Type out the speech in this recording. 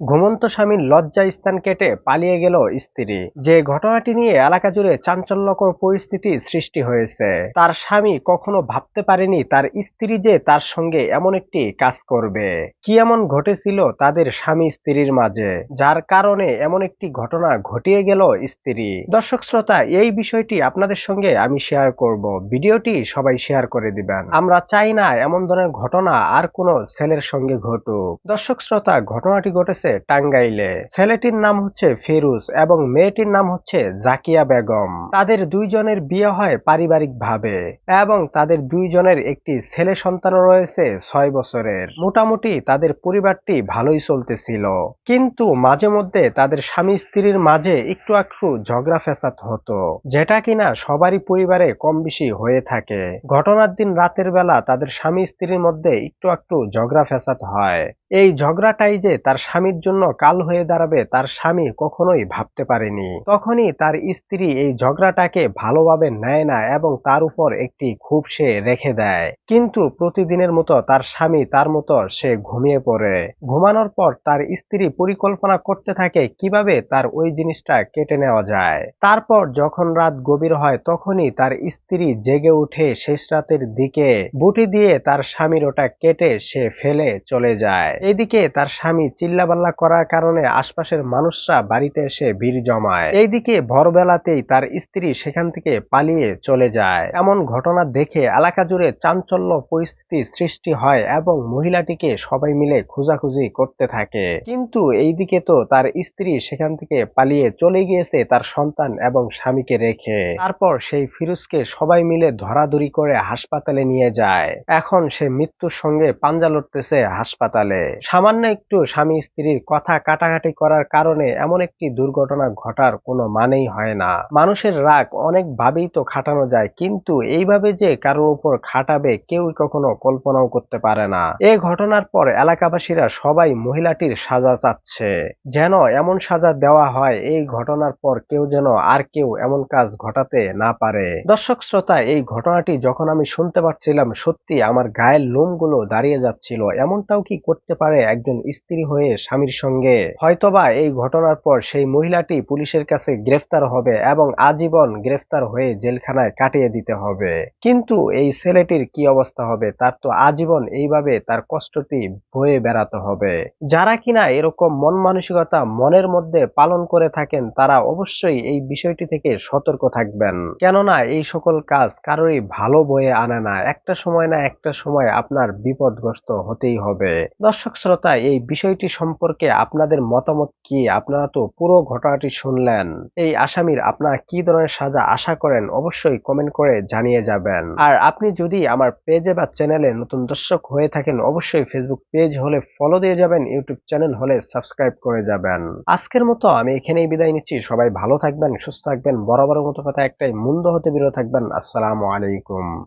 ঘুমন্ত স্বামীর লজ্জা স্থান কেটে পালিয়ে গেল স্ত্রী। যে ঘটনাটি নিয়ে এলাকা জুড়ে চাঞ্চল্যকর পরিস্থিতি সৃষ্টি হয়েছে, তার স্বামী কখনো ভাবতে পারেনি তার স্ত্রী যে তার সঙ্গে এমন একটি কাজ করবে। কি এমন ঘটেছিল তাদের স্বামী স্ত্রীর মাঝে, যার কারণে এমন একটি ঘটনা ঘটিয়ে গেল স্ত্রী। দর্শক শ্রোতা, এই বিষয়টি আপনাদের সঙ্গে আমি শেয়ার করব। ভিডিওটি সবাই শেয়ার করে দিবেন। আমরা চাই না এমন ধরনের ঘটনা আর কোনো ছেলের সঙ্গে ঘটুক। দর্শক শ্রোতা, ঘটনাটি ঘটেছে টাঙ্গাইলে। ছেলেটির নাম হচ্ছে ফেরুজ এবং মেয়েটির নাম হচ্ছে জাকিয়া বেগম। তাদের দুইজনের বিয়ে হয় পারিবারিক ভাবে এবং তাদের দুইজনের একটি ছেলে সন্তানও রয়েছে ছয় বছরের। মোটামুটি তাদের পরিবারটি ভালোই চলতেছিল। কিন্তু মাঝে মধ্যে তাদের স্বামী স্ত্রীর মাঝে একটু একটু ঝগড়া ফেসাদ হতো, যেটা কিনা সবারই পরিবারে কম বেশি হয়ে থাকে। ঘটনার দিন রাতের বেলা তাদের স্বামী স্ত্রীর মধ্যে একটু একটু ঝগড়া ফেসাদ হয়। এই ঝগড়াটাই যে তার স্বামীর জন্য কাল হয়ে দাঁড়াবে তার স্বামী কখনোই ভাবতে পারেনি। তখনই তার স্ত্রী এই ঝগড়াটাকে ভালোভাবে নেয় না এবং তার উপর একটি ক্ষোভ সে রেখে দেয়। কিন্তু প্রতিদিনের মতো তার স্বামী তার মতো সে ঘুমিয়ে পড়ে। ঘুমানোর পর তার স্ত্রী পরিকল্পনা করতে থাকে কীভাবে তার ওই জিনিসটা কেটে নেওয়া যায়। তারপর যখন রাত গভীর হয় তখনই তার স্ত্রী জেগে উঠে শেষ রাতের দিকে বুটি দিয়ে তার স্বামীর ওটা কেটে সে ফেলে চলে যায়। এদিকে তার স্বামী চিল্লাবাল্লা করার কারণে আশপাশের মানুষরা বাড়িতে এসে ভিড় জমায়। এইদিকে ভোরবেলাতেই তার স্ত্রী সেখান থেকে পালিয়ে চলে যায়। এমন ঘটনা দেখে এলাকা জুড়ে চাঞ্চল্য পরিস্থিতি সৃষ্টি হয় এবং মহিলাটিকে সবাই মিলে খোঁজাখুঁজি করতে থাকে। কিন্তু এইদিকে তো তার স্ত্রী সেখান থেকে পালিয়ে চলে গিয়েছে তার সন্তান এবং স্বামীকে রেখে। তারপর সেই ফিরোজকে সবাই মিলে ধরাধরি করে হাসপাতালে নিয়ে যায়। এখন সে মৃত্যুর সঙ্গে পাঞ্জা লড়তেছে হাসপাতালে। সামান্য একটু স্বামী স্ত্রীর কথা কাটাকাটি করার কারণে এমন একটি দুর্ঘটনা ঘটার কোনো মানেই হয় না। মানুষের রাগ অনেক ভাবেই তো খাটানো যায়, কিন্তু এইভাবে যে কারোর উপর খাটাবে কেউই কখনো কল্পনাও করতে পারে না। এ ঘটনার পর এলাকাবাসীরা সবাই মহিলাটির সাজা চাচ্ছে। যেন এমন সাজা দেওয়া হয়, এই ঘটনার পর কেউ যেন আর কেউ এমন কাজ ঘটাতে না পারে। দর্শক শ্রোতা, এই ঘটনাটি যখন আমি শুনতে পারছিলাম সত্যি আমার গায়ের লোমগুলো দাঁড়িয়ে যাচ্ছিল। এমনটাও কি করতে পারে একজন স্ত্রী হয়ে স্বামীর সঙ্গে। হয়তোবা এই ঘটনার পর সেই মহিলাটি পুলিশের কাছে গ্রেফতার হবে এবং আজীবন গ্রেফতার হয়ে জেলখানায় কাটিয়ে দিতে হবে। কিন্তু এই ছেলেটির কি অবস্থা হবে, তার তো আজীবন এইভাবে তার কষ্টটি বয়ে বেড়াতে হবে। যারা কিনা এরকম মন মানসিকতা মনের মধ্যে পালন করে থাকেন, তারা অবশ্যই এই বিষয়টি থেকে সতর্ক থাকবেন। কেননা এই সকল কাজ কারোরই ভালো বয়ে আনে না। একটা সময় না একটা সময় আপনার বিপদগ্রস্ত হতেই হবে। দর্শক শ্রোতা এই বিষয়টি সম্পর্কে আপনাদের মতামত কি? আপনারা তো পুরো ঘটনাটি শুনলেন। এই আসামির আপনারা কি ধরনের সাজা আশা করেন অবশ্যই কমেন্ট করে জানিয়ে যাবেন। আর আপনি যদি আমার পেজে বা চ্যানেলে নতুন দর্শক হয়ে থাকেন, অবশ্যই ফেসবুক পেজ হলে ফলো দিয়ে যাবেন ইউটিউব চ্যানেল হলে সাবস্ক্রাইব করে যাবেন। আজকের মতো আমি এখানেই বিদায় নিচ্ছি। সবাই ভালো থাকবেন, সুস্থ থাকবেন বরাবর মতো কথা একটাই, মুন্দ হতে বিরত থাকবেন। আসসালামু আলাইকুম।